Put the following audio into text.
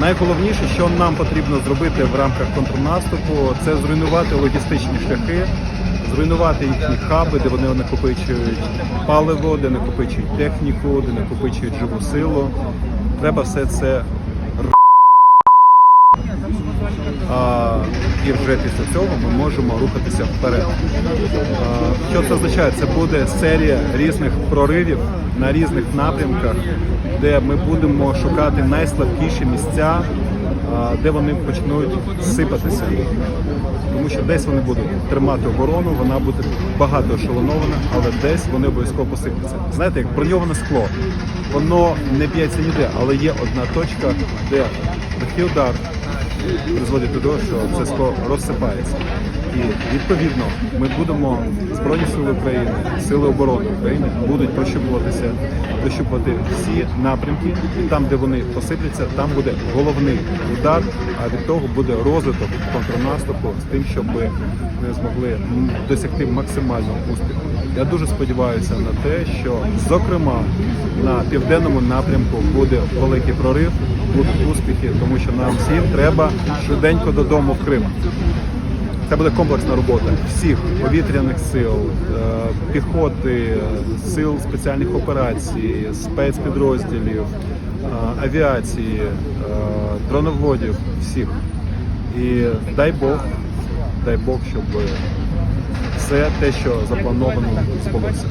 Найголовніше, що нам потрібно зробити в рамках контрнаступу, це зруйнувати логістичні шляхи, зруйнувати їхні хаби, де вони накопичують паливо, де накопичують техніку, де накопичують живу силу. Треба все це а, і вже після цього ми можемо рухатися вперед. Що це означає? Це буде серія різних проривів на різних напрямках, де ми будемо шукати найслабкіші місця, де вони почнуть сипатися. Тому що десь вони будуть тримати оборону, вона буде багато ешелонована, але десь вони обов'язково посипляться. Знаєте, як броньоване скло, воно не б'ється ніде, але є одна точка, де такий удар призводить до того, що це скло розсипається. І відповідно ми будемо Збройні сили України, сили оборони України будуть прощупуватися, прощупувати всі напрямки, там, де вони посипляться, там буде головний удар. А від того буде розвиток контрнаступу з тим, щоб ми змогли досягти максимального успіху. Я дуже сподіваюся на те, що зокрема на південному напрямку буде великий прорив, будуть успіхи, тому що нам всім треба швиденько додому в Крим. Це буде комплексна робота всіх повітряних сил, е, піхоти, сил спеціальних операцій, спецпідрозділів, е, авіації, е, дроноводів, всіх. І дай Бог, дай Бог, щоб все те, що заплановано, збулося.